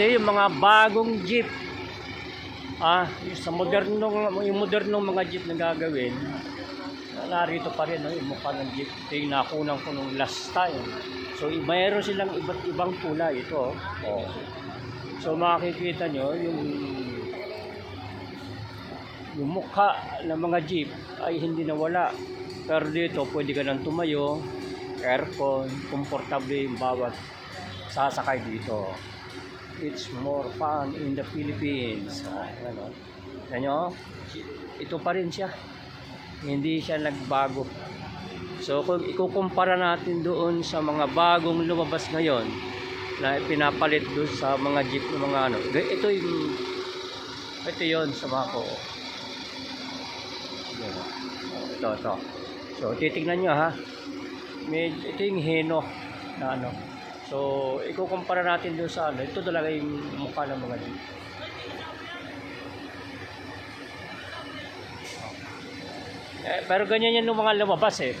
Ito yung mga bagong jeep. Ah, yung sa modernong, yung modernong mga jeep na gagawin, narito pa rin no, yung mukha ng jeep. Ito yung nakunan ko nung last time. So, mayroon silang iba't ibang kulay. Ito, oh. So, makikita nyo, yung yung mukha ng mga jeep ay hindi nawala. Pero dito, pwede ka nang tumayo, aircon, komportable yung bawat sasakay dito. It's more fun in the Philippines. Ah, ano. Yan nyo, ito pa rin siya. Hindi siya nagbago. So kung ikukumpara natin doon sa mga bagong lumabas ngayon na pinapalit doon sa mga jeep ng mga ano. Ito yung ito yon sa mga ko. Yan. Ito, ito. So titignan nyo ha. May, ito yung heno na ano. So, ikukumpara natin doon sa ano. Ito talaga yung mukha ng mga jeep. Eh, pero ganyan yan yung mga lumabas eh.